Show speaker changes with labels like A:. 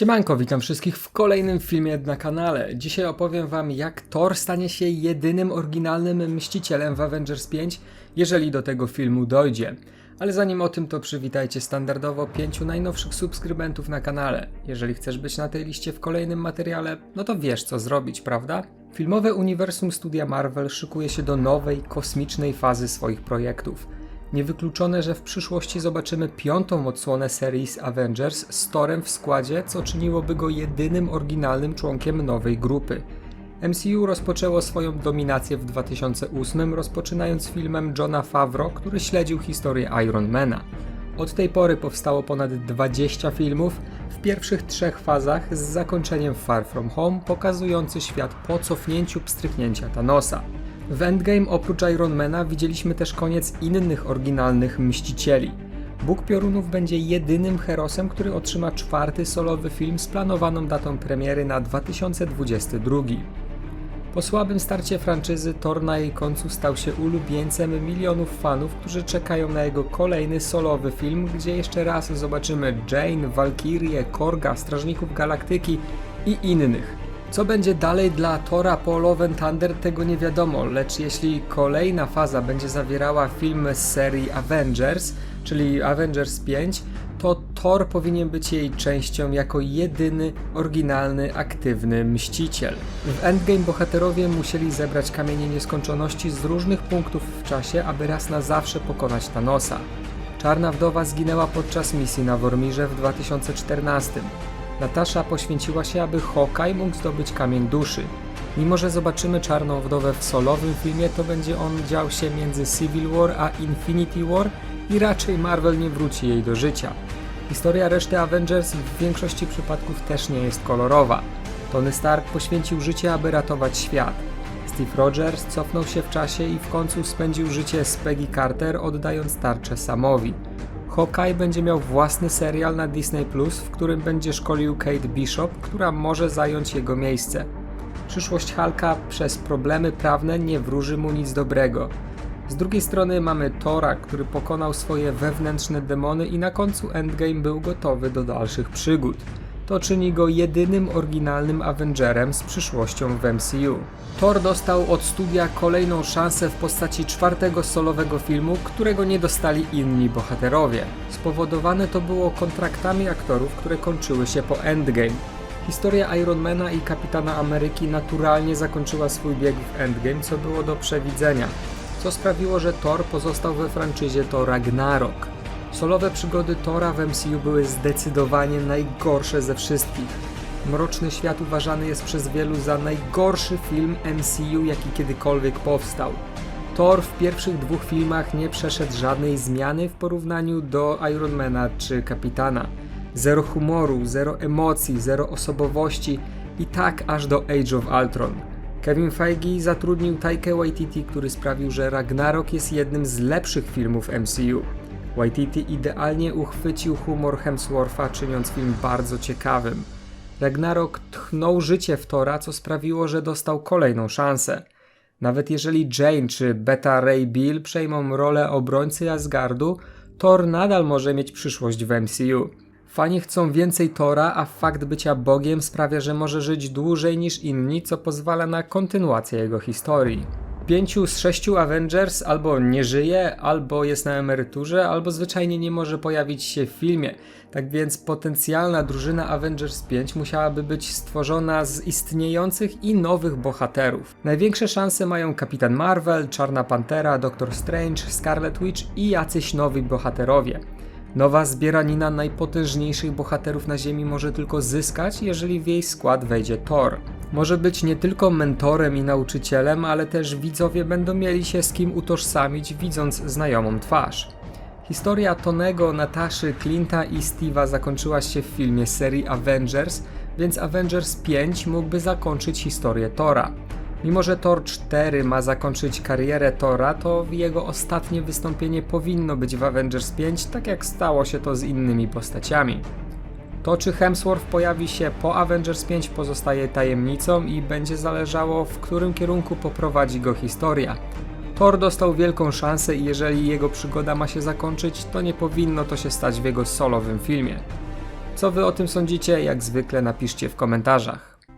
A: Siemanko, witam wszystkich w kolejnym filmie na kanale. Dzisiaj opowiem wam jak Thor stanie się jedynym oryginalnym mścicielem w Avengers 5, jeżeli do tego filmu dojdzie. Ale zanim o tym to przywitajcie standardowo pięciu najnowszych subskrybentów na kanale. Jeżeli chcesz być na tej liście w kolejnym materiale, no to wiesz co zrobić, prawda? Filmowe uniwersum studia Marvel szykuje się do nowej, kosmicznej fazy swoich projektów. Niewykluczone, że w przyszłości zobaczymy piątą odsłonę serii z Avengers z Torem w składzie, co czyniłoby go jedynym oryginalnym członkiem nowej grupy. MCU rozpoczęło swoją dominację w 2008, rozpoczynając filmem Johna Favreau, który śledził historię Ironmana. Od tej pory powstało ponad 20 filmów, w pierwszych trzech fazach z zakończeniem Far From Home, pokazujący świat po cofnięciu pstryknięcia Thanosa. W Endgame oprócz Ironmana widzieliśmy też koniec innych oryginalnych Mścicieli. Bóg Piorunów będzie jedynym herosem, który otrzyma czwarty solowy film z planowaną datą premiery na 2022. Po słabym starcie franczyzy Thor na jej końcu stał się ulubieńcem milionów fanów, którzy czekają na jego kolejny solowy film, gdzie jeszcze raz zobaczymy Jane, Valkyrie, Korga, Strażników Galaktyki i innych. Co będzie dalej dla Tora po Love and Thunder tego nie wiadomo, lecz jeśli kolejna faza będzie zawierała filmy z serii Avengers, czyli Avengers 5, to Thor powinien być jej częścią jako jedyny, oryginalny, aktywny mściciel. W Endgame bohaterowie musieli zebrać kamienie nieskończoności z różnych punktów w czasie, aby raz na zawsze pokonać Thanosa. Czarna Wdowa zginęła podczas misji na Wormirze w 2014. Natasza poświęciła się, aby Hawkeye mógł zdobyć kamień duszy. Mimo, że zobaczymy Czarną Wdowę w solowym filmie, to będzie on dział się między Civil War a Infinity War i raczej Marvel nie wróci jej do życia. Historia reszty Avengers w większości przypadków też nie jest kolorowa. Tony Stark poświęcił życie, aby ratować świat. Steve Rogers cofnął się w czasie i w końcu spędził życie z Peggy Carter, oddając tarczę Samowi. Hawkeye będzie miał własny serial na Disney w którym będzie szkolił Kate Bishop, która może zająć jego miejsce. Przyszłość Hulka przez problemy prawne nie wróży mu nic dobrego. Z drugiej strony mamy Tora, który pokonał swoje wewnętrzne demony i na końcu Endgame był gotowy do dalszych przygód. To czyni go jedynym oryginalnym Avengerem z przyszłością w MCU. Thor dostał od studia kolejną szansę w postaci czwartego solowego filmu, którego nie dostali inni bohaterowie. Spowodowane to było kontraktami aktorów, które kończyły się po Endgame. Historia Ironmana i Kapitana Ameryki naturalnie zakończyła swój bieg w Endgame, co było do przewidzenia, co sprawiło, że Thor pozostał we franczyzie to Ragnarok. Solowe przygody Tora w MCU były zdecydowanie najgorsze ze wszystkich. Mroczny Świat uważany jest przez wielu za najgorszy film MCU, jaki kiedykolwiek powstał. Thor w pierwszych dwóch filmach nie przeszedł żadnej zmiany w porównaniu do Ironmana czy Kapitana. Zero humoru, zero emocji, zero osobowości i tak aż do Age of Ultron. Kevin Feige zatrudnił Taika Waititi, który sprawił, że Ragnarok jest jednym z lepszych filmów MCU. Waititi idealnie uchwycił humor Hemswortha, czyniąc film bardzo ciekawym. Ragnarok tchnął życie w Tora, co sprawiło, że dostał kolejną szansę. Nawet jeżeli Jane czy Beta Ray Bill przejmą rolę obrońcy Asgardu, Thor nadal może mieć przyszłość w MCU. Fani chcą więcej Tora, a fakt bycia Bogiem sprawia, że może żyć dłużej niż inni, co pozwala na kontynuację jego historii. Pięciu z sześciu Avengers albo nie żyje, albo jest na emeryturze, albo zwyczajnie nie może pojawić się w filmie. Tak więc potencjalna drużyna Avengers 5 musiałaby być stworzona z istniejących i nowych bohaterów. Największe szanse mają Kapitan Marvel, Czarna Pantera, Doctor Strange, Scarlet Witch i jacyś nowi bohaterowie. Nowa zbieranina najpotężniejszych bohaterów na Ziemi może tylko zyskać, jeżeli w jej skład wejdzie Thor. Może być nie tylko mentorem i nauczycielem, ale też widzowie będą mieli się z kim utożsamić, widząc znajomą twarz. Historia Tonego, Nataszy, Clint'a i Steve'a zakończyła się w filmie serii Avengers, więc Avengers 5 mógłby zakończyć historię Tora. Mimo, że Thor 4 ma zakończyć karierę Tora, to jego ostatnie wystąpienie powinno być w Avengers 5, tak jak stało się to z innymi postaciami. To, czy Hemsworth pojawi się po Avengers 5 pozostaje tajemnicą i będzie zależało, w którym kierunku poprowadzi go historia. Thor dostał wielką szansę i jeżeli jego przygoda ma się zakończyć, to nie powinno to się stać w jego solowym filmie. Co wy o tym sądzicie? Jak zwykle napiszcie w komentarzach.